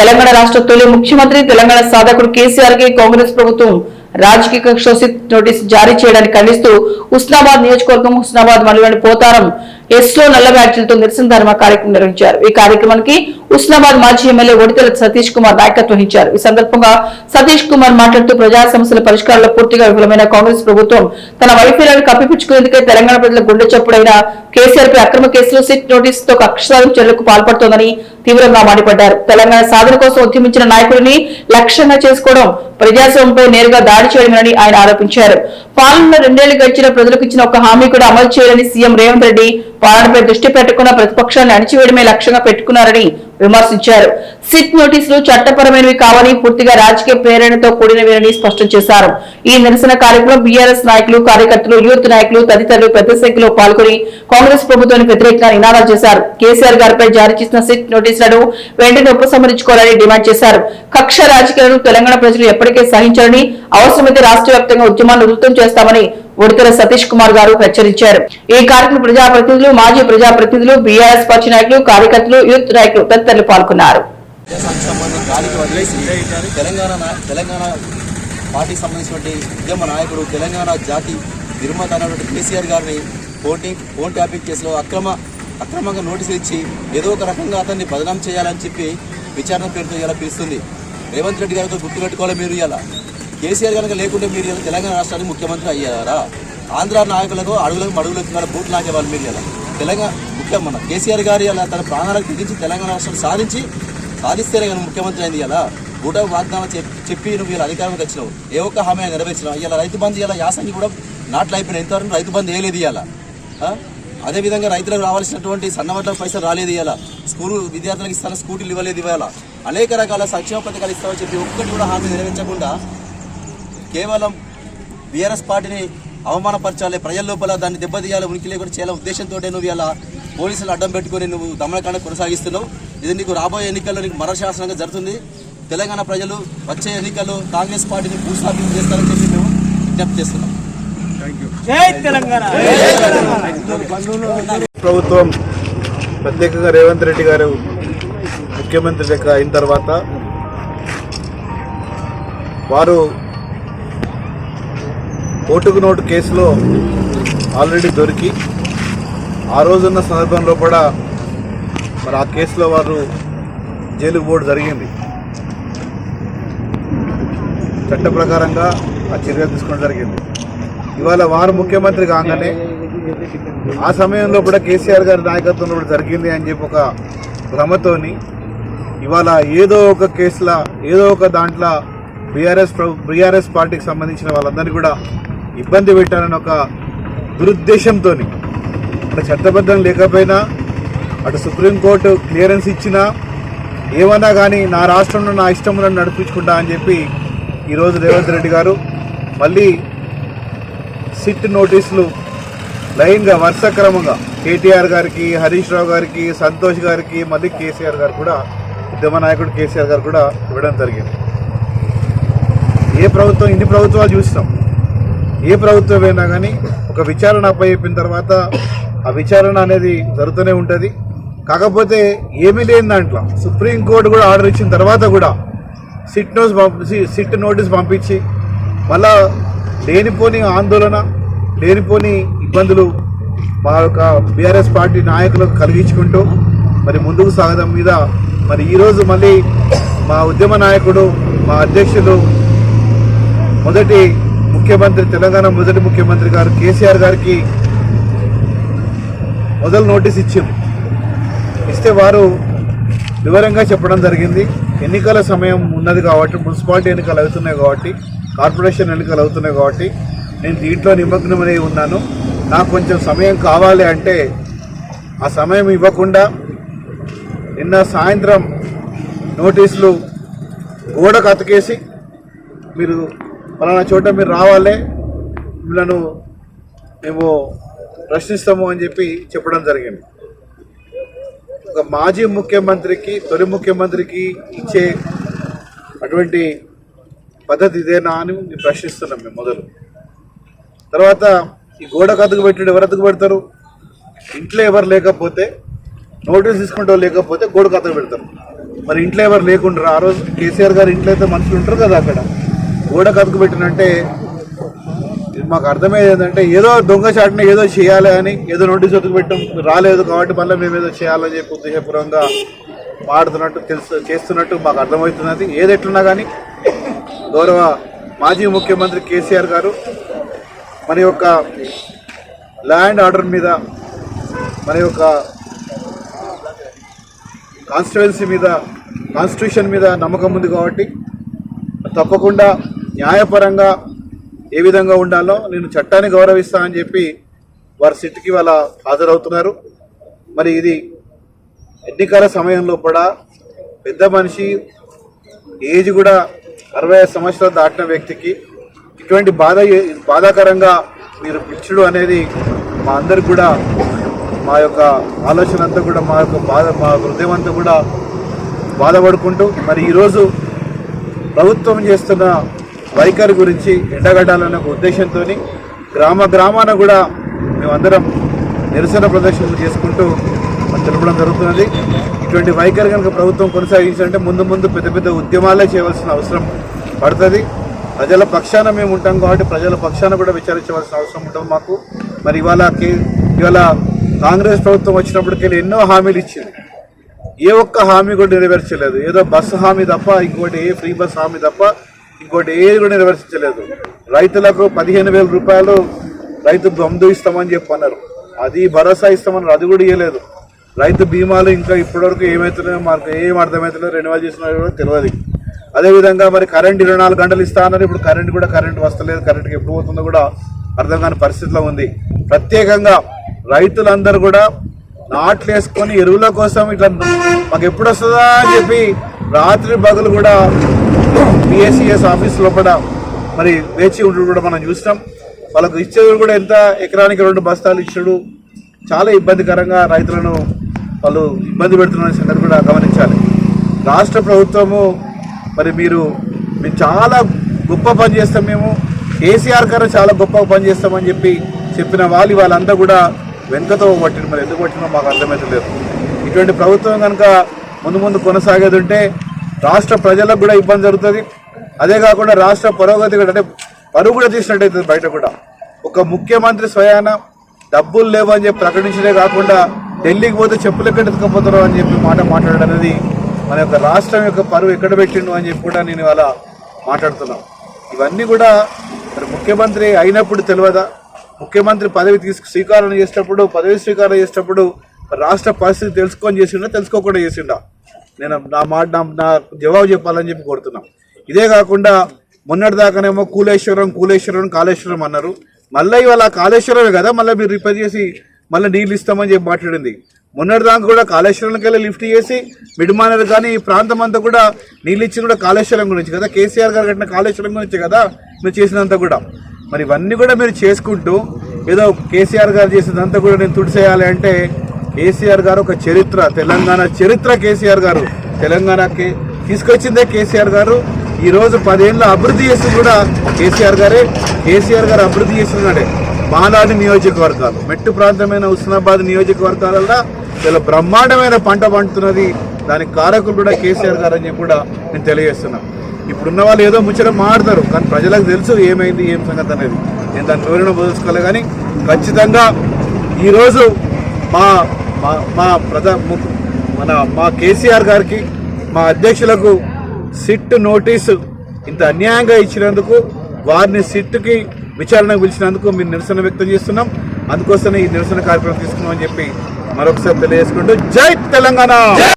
తెలంగాణ రాష్ట్ర తొలి ముఖ్యమంత్రి తెలంగాణ సాధకుడు కేసీఆర్కి కాంగ్రెస్ ప్రభుత్వం రాజకీయ కక్ష నోటీసు జారీ చేయడానికి ఖండిస్తూ హుస్నాబాద్ నియోజకవర్గం హుస్నాబాద్ మండలంలోని పోతారం ఎస్లో నల్ల బ్యాడ్జీలతో నిరసన ధర్మ కార్యక్రమం నిర్వహించారు. ఈ కార్యక్రమానికి హుస్నాబాద్ మాజీ ఎమ్మెల్యే ఒడితెల సతీష్ కుమార్ నాయకత్వం వహించారు. ఈ సందర్భంగా సతీష్ కుమార్ మాట్లాడుతూ ప్రజా సమస్యల పరిష్కారంలో పూర్తిగా విఫలమైన కాంగ్రెస్ ప్రభుత్వం తన వైఫల్యాన్ని కప్పిపుచ్చుకునేందుకే తెలంగాణ ప్రజల గుండె చప్పుడైన కేసీఆర్ పై అక్రమ కేసులో సిట్ నోటీసుతో కక్షసారం చర్యలకు పాల్పడుతోందని తీవ్రంగా మండిపడ్డారు. తెలంగాణ సాధన కోసం ఉద్యమించిన నాయకుడిని లక్ష్యంగా చేసుకోవడం ప్రజాస్వామ్యంపై నేరుగా దాడి చేయడమేనని ఆయన ఆరోపించారు. పాలనలో రెండేళ్ళు గడిచిన ప్రజలకు ఇచ్చిన ఒక హామీ కూడా అమలు చేయాలని సీఎం రేవంత్ రెడ్డి పాలనపై దృష్టి పెట్టకుండా ప్రతిపక్షాన్ని అణిచివేయడమే లక్ష్యంగా పెట్టుకున్నారని విమర్శించారు. సిట్ నోటీసులు చట్టపరమైనవి కావని పూర్తిగా రాజకీయ ప్రేరణతో కూడినవేనని స్పష్టం చేశారు. ఈ నిరసన కార్యక్రమం బీఆర్ఎస్ నాయకులు కార్యకర్తలు యూత్ నాయకులు తదితరులు పెద్ద సంఖ్యలో పాల్గొని కాంగ్రెస్ ప్రభుత్వానికి వ్యతిరేకంగా నినాదాలు చేశారు. కేసీఆర్ గారిపై జారీ చేసిన సిట్ నోటీసులను వెంటనే ఉపసంహరించుకోవాలని డిమాండ్ చేశారు. కక్ష రాజకీయాలను తెలంగాణ ప్రజలు ఎప్పటికే సహించారని అవసరమైతే రాష్ట్ర వ్యాప్తంగా ఉద్యమాన్ని ఉధృతం చేస్తామని ఉడతల సతీష్ కుమార్ గారు హెచ్చరించారు. ఈ కార్యక్రమం ప్రజాప్రతినిధులు మాజీ ప్రజాప్రతినిధులు బీఆర్ఎస్ పక్ష నాయకులు కార్యకర్తలు యూత్ నాయకులు తదితరులు పాల్గొన్నారు. సంబంధించి గాలికి వదిలేసి తెలంగాణ తెలంగాణ పార్టీకి సంబంధించినటువంటి ఉద్యమ నాయకుడు తెలంగాణ జాతి నిర్మాత అయినటువంటి కేసీఆర్ గారిని పోటీ ఫోన్ ట్యాపింగ్ కేసులో అక్రమ అక్రమంగా నోటీసులు ఇచ్చి ఏదో ఒక రకంగా అతన్ని బదనాం చేయాలని చెప్పి విచారణ పేరుతో ఇలా పిలుస్తుంది. రేవంత్ రెడ్డి గారితో గుర్తుపెట్టుకోవాలి మీరు ఇలా కేసీఆర్ కనుక లేకుంటే మీరు తెలంగాణ రాష్ట్రానికి ముఖ్యమంత్రి అయ్యారా? ఆంధ్ర నాయకులకు అడుగులకు మడుగులకు కూడా బూట్లు లాగేవాళ్ళు మీరు ఇలా తెలంగాణ ముఖ్యం మన కేసీఆర్ గారు ఇలా తన ప్రాణాలకు తెగించి తెలంగాణ రాష్ట్రం సాధించి సాధిస్తేనే కానీ ముఖ్యమంత్రి అయింది ఇలా గూడ వాగ్దానం చెప్పి నువ్వు ఇలా అధికారంలోకి వచ్చినావు. ఏ ఒక్క హామీ నెరవేర్చినావు? ఇలా రైతు బంధు ఇలా యాసంగి కూడా నాట్లు అయిపోయినాయి. ఇంతవరకు రైతు బంధు వేయలేదు ఇలా అదేవిధంగా రైతులకు రావాల్సినటువంటి సన్నవడ్ల పైసలు రాలేదు ఇవాళ. స్కూల్ విద్యార్థులకు ఇస్తాను స్కూటీలు ఇవ్వలేదు ఇవాళ. అనేక రకాల సంక్షేమ పథకాలు ఇస్తామని చెప్పి ఒక్కటి కూడా హామీ నెరవేర్చకుండా కేవలం బీఆర్ఎస్ పార్టీని అవమానపరచాలి ప్రజల లోపల దాన్ని దెబ్బతీయాలి ఉనికి లేకుండా చేయాల ఉద్దేశంతో నువ్వు ఇలా పోలీసులు అడ్డం పెట్టుకొని నువ్వు దమనకాండ కొనసాగిస్తున్నావు. ఇది నీకు రాబోయే ఎన్నికల్లో నీకు మరశాసనంగా జరుగుతుంది. తెలంగాణ ప్రజలు వచ్చే ఎన్నికల్లో కాంగ్రెస్ పార్టీని భూస్థాపితం చేస్తారని చెప్పి మేము విజ్ఞప్తి చేస్తున్నాం. ప్రభుత్వం ప్రత్యేకంగా రేవంత్ రెడ్డి గారు ముఖ్యమంత్రి లెక్క అయిన తర్వాత వారు ఓటుకు నోటు కేసులో ఆల్రెడీ దొరికి ఆ రోజున్న సందర్భంలో కూడా మరి ఆ కేసులో వారు జైలుకు పోవడం జరిగింది. చట్ట ప్రకారంగా ఆ చర్యలు తీసుకోవడం జరిగింది. ఇవాళ వారు ముఖ్యమంత్రి కాగానే ఆ సమయంలో కూడా కేసీఆర్ గారి నాయకత్వంలో కూడా జరిగింది అని చెప్పి ఒక భ్రమతోని ఇవాళ ఏదో ఒక కేసుల ఏదో ఒక దాంట్లో బీఆర్ఎస్ బీఆర్ఎస్ పార్టీకి సంబంధించిన వాళ్ళందరినీ కూడా ఇబ్బంది పెట్టాలని ఒక దురుద్దేశంతో అక్కడ చట్టబద్ధం లేకపోయినా అటు సుప్రీంకోర్టు క్లియరెన్స్ ఇచ్చినా ఏమన్నా కానీ నా రాష్ట్రంలో నా ఇష్టంలో నడిపించుకుంటా అని చెప్పి ఈరోజు రేవంత్ రెడ్డి గారు మళ్ళీ సిట్ నోటీసులు లైన్గా వరుస క్రమంగా కేటీఆర్ గారికి హరీష్ రావు గారికి సంతోష్ గారికి మళ్ళీ కేసీఆర్ గారు కూడా ఉద్యమ నాయకుడు కేసీఆర్ గారు కూడా ఇవ్వడం జరిగింది. ఏ ప్రభుత్వం ఇన్ని ప్రభుత్వాలు చూసినాం. ఏ ప్రభుత్వం అయినా కానీ ఒక విచారణ అప్పచెప్పిన తర్వాత ఆ విచారణ అనేది జరుగుతూనే ఉంటుంది. కాకపోతే ఏమీ లేని దాంట్లో సుప్రీంకోర్టు కూడా ఆర్డర్ ఇచ్చిన తర్వాత కూడా సిట్ నోటీస్ పంపించి సిట్ నోటీస్ పంపించి మళ్ళా లేనిపోని ఆందోళన లేనిపోని ఇబ్బందులు మా యొక్క బీఆర్ఎస్ పార్టీ నాయకులకు కలిగించుకుంటూ మరి ముందుకు సాగడం మీద మరి ఈరోజు మళ్ళీ మా ఉద్యమ నాయకుడు మా అధ్యక్షులు మొదటి ముఖ్యమంత్రి తెలంగాణ మొదటి ముఖ్యమంత్రి గారు కేసీఆర్ గారికి మొదలు నోటీస్ ఇచ్చింది ఇస్తే వారు వివరంగా చెప్పడం జరిగింది. ఎన్నికల సమయం ఉన్నది కాబట్టి మున్సిపాలిటీ ఎన్నికలు అవుతున్నాయి కాబట్టి కార్పొరేషన్ ఎన్నికలు అవుతున్నాయి కాబట్టి నేను దీంట్లో నిమగ్నమై ఉన్నాను. నాకు కొంచెం సమయం కావాలి అంటే ఆ సమయం ఇవ్వకుండా నిన్న సాయంత్రం నోటీసులు గోడకు అతకేసి మీరు పలానా చోట మీరు రావాలి మిమ్మల్ని మేము ప్రశ్నిస్తాము అని చెప్పి చెప్పడం జరిగింది. ఒక మాజీ ముఖ్యమంత్రికి తొలి ముఖ్యమంత్రికి ఇచ్చే అటువంటి పద్ధతి ఇదేనా అని మేము ప్రశ్నిస్తున్నాం మేము మొదలు. తర్వాత ఈ గోడకు అతుకు పెట్టాడు ఎవరు అతుకు పెడతారు? ఇంట్లో ఎవరు లేకపోతే నోటీస్ తీసుకుంటే లేకపోతే గోడకు అతుకు పెడతారు. మరి ఇంట్లో ఎవరు లేకుండా ఆ రోజు కేసీఆర్ గారు ఇంట్లో అయితే మనుషులు ఉంటారు కదా అక్కడ. గోడ కతుకు పెట్టినంటే మాకు అర్థమయ్యేది ఏంటంటే ఏదో దొంగ చాటున ఏదో చేయాలి అని ఏదో నోటీస్ ఒతుకు పెట్టడం రాలేదు కాబట్టి మళ్ళీ మేము ఏదో చేయాలని చెప్పి ఉద్దేశపూర్వంగా మాడుతున్నట్టు తెలుసు చేస్తున్నట్టు మాకు అర్థమవుతున్నది. ఏది ఎట్లున్నా కానీ గౌరవ మాజీ ముఖ్యమంత్రి కేసీఆర్ గారు మన యొక్క ల్యాండ్ ఆర్డర్ మీద మన యొక్క కాన్స్టిట్యువెన్సీ మీద కాన్స్టిట్యూషన్ మీద నమ్మకం ఉంది కాబట్టి తప్పకుండా న్యాయపరంగా ఏ విధంగా ఉండాలో నేను చట్టాన్ని గౌరవిస్తా అని చెప్పి వారి సిట్కి వాళ్ళ హాజరవుతున్నారు మరి ఇది ఎన్నికల సమయంలో కూడా పెద్ద మనిషి ఏజ్ కూడా అరవై ఐదు సంవత్సరాలు దాటిన వ్యక్తికి ఇటువంటి బాధ బాధాకరంగా మీరు పిచ్చుడు అనేది మా అందరికి కూడా మా యొక్క ఆలోచన అంతా కూడా మా యొక్క బాధ మా హృదయం అంతా కూడా బాధపడుకుంటూ మరి ఈరోజు ప్రభుత్వం చేస్తున్న వైఖరి గురించి ఎండగట్టాలనే ఒక ఉద్దేశంతో గ్రామ గ్రామాన కూడా మేమందరం నిరసన ప్రదర్శనలు చేసుకుంటూ తెలపడం జరుగుతున్నది. ఇటువంటి వైఖరి కనుక ప్రభుత్వం కొనసాగించాలంటే ముందు ముందు పెద్ద పెద్ద ఉద్యమాలే చేయవలసిన అవసరం పడుతుంది. ప్రజల పక్షాన మేము ఉంటాం కాబట్టి ప్రజల పక్షాన కూడా విచారించవలసిన అవసరం ఉంటుంది మాకు. మరి ఇవాళ కే- ఇవాళ కాంగ్రెస్ ప్రభుత్వం వచ్చినప్పటికెళ్ళి ఎన్నో హామీలు ఇచ్చింది. ఏ ఒక్క హామీ కూడా నెరవేర్చలేదు. ఏదో బస్సు హామీ తప్ప ఇంకోటి ఏ ఫ్రీ బస్ హామీ తప్ప ఇంకోటి ఏది కూడా నిర్వర్తించలేదు. రైతులకు పదిహేను వేల రూపాయలు రైతు బంధు ఇస్తామని చెప్పి అన్నారు. అది భరోసా ఇస్తామన్నారు. అది కూడా ఇవ్వలేదు రైతు బీమాలు ఇంకా ఇప్పటివరకు ఏమవుతున్నాయో మాకు ఏం అర్థమవుతున్నాయో రెన్యువల్ చేస్తున్నారో కూడా తెలియదు అదేవిధంగా మరి కరెంట్ ఇరవై నాలుగు గంటలు ఇస్తా అన్నారు. ఇప్పుడు కరెంట్ కూడా కరెంట్ వస్తలేదు. కరెంట్కి ఎప్పుడు పోతుందో కూడా అర్థం కాని పరిస్థితిలో ఉంది. ప్రత్యేకంగా రైతులందరూ కూడా నాట్లు వేసుకొని ఎరువుల కోసం ఇట్లా మాకు ఎప్పుడు వస్తుందా అని చెప్పి రాత్రి పగలు కూడా పిఎస్సిఎస్ ఆఫీస్ లోపల మరి వేచి ఉండడం కూడా మనం చూస్తాం వాళ్ళకు ఇచ్చేది కూడా ఎంత ఎకరానికి రెండు బస్తాలు ఇచ్చాడు. చాలా ఇబ్బందికరంగా రైతులను వాళ్ళు ఇబ్బంది పెడుతున్న సంగతి కూడా గమనించాలి. రాష్ట్ర ప్రభుత్వము మరి మీరు మేము చాలా గొప్ప పని చేస్తాం మేము. కేసీఆర్ గారు చాలా గొప్ప పని చేస్తామని చెప్పి చెప్పిన వాళ్ళు వాళ్ళంతా కూడా వెనుకతో పట్టిన మరి ఎందుకు పట్టినో మాకు అర్థమవుతలేదు ఇటువంటి ప్రభుత్వం కనుక ముందు ముందు కొనసాగేది ఉంటే రాష్ట్ర ప్రజలకు కూడా ఇబ్బంది జరుగుతుంది. అదే కాకుండా రాష్ట్ర పురోగతి కూడా అంటే పరుగు కూడా తీసినట్టయితుంది బయట కూడా. ఒక ముఖ్యమంత్రి స్వయాన డబ్బులు లేవు అని చెప్పి ప్రకటించడే కాకుండా ఢిల్లీకి పోతే చెప్పులు ఎక్కడ అని చెప్పి మాట మాట్లాడడం అనేది మన యొక్క రాష్ట్రం యొక్క పరువు ఎక్కడ పెట్టిండు అని చెప్పి కూడా నేను ఇవాళ మాట్లాడుతున్నాం. ఇవన్నీ కూడా మరి ముఖ్యమంత్రి అయినప్పుడు తెలియదా? ముఖ్యమంత్రి పదవి తీసుకు స్వీకారం చేసేటప్పుడు పదవి స్వీకారం చేసేటప్పుడు రాష్ట్ర పరిస్థితి తెలుసుకొని చేసిండా తెలుసుకోకుండా చేసిండా? నేను నా మాట నా జవాబు చెప్పాలని చెప్పి కోరుతున్నాం. ఇదే కాకుండా మొన్నటి దాకానేమో కూలేశ్వరం కూలేశ్వరం కాళేశ్వరం అన్నారు. మళ్ళీ ఇవాళ కాళేశ్వరమే కదా మళ్ళీ మీరు రిపేర్ చేసి మళ్ళీ నీళ్ళు ఇస్తామని చెప్పి మాట్లాడింది. మొన్నటి దాకా కూడా కాళేశ్వరంకి వెళ్ళి లిఫ్ట్ చేసి మిడిమానర్ కానీ ఈ ప్రాంతం అంతా కూడా నీళ్ళు ఇచ్చి కూడా కాళేశ్వరం గురించి కదా. కేసీఆర్ గారు కట్టిన కాళేశ్వరం గురించి కదా మీరు చేసినంత కూడా. మరి ఇవన్నీ కూడా మీరు చేసుకుంటూ ఏదో కేసీఆర్ గారు చేసినంతా కూడా నేను తుడిసేయాలి అంటే కేసీఆర్ గారు ఒక చరిత్ర తెలంగాణ చరిత్ర కేసీఆర్ గారు. తెలంగాణకి తీసుకొచ్చిందే కేసీఆర్ గారు. ఈరోజు రోజు పదేళ్ళ అభివృద్ధి చేసి కూడా కేసీఆర్ గారే. కేసీఆర్ గారు అభివృద్ధి చేస్తున్నాడే మాలాడి నియోజకవర్గాలు. మెట్టు ప్రాంతమైన హుస్నాబాద్ నియోజకవర్గాలలో చాలా బ్రహ్మాండమైన పంట పండుతున్నది. దానికి కారకులు కూడా కేసీఆర్ గారు అని కూడా నేను తెలియజేస్తున్నా. ఇప్పుడున్న వాళ్ళు ఏదో ముచ్చట మాడతారు కానీ ప్రజలకు తెలుసు ఏమైంది ఏం సంగతి అనేది. నేను దాని వివరణ బోధించుకోలే కానీ ఖచ్చితంగా ఈరోజు మా మా మా ప్రధా మన మా కేసీఆర్ గారికి మా అధ్యక్షులకు సిట్ నోటీసు ఇంత అన్యాయంగా ఇచ్చినందుకు వారిని సిట్కి విచారణకు పిలిచినందుకు మేము నిరసన వ్యక్తం చేస్తున్నాం. అందుకోసమే ఈ నిరసన కార్యక్రమం తీసుకున్నామని చెప్పి మరొకసారి తెలియజేసుకుంటూ జై తెలంగాణ!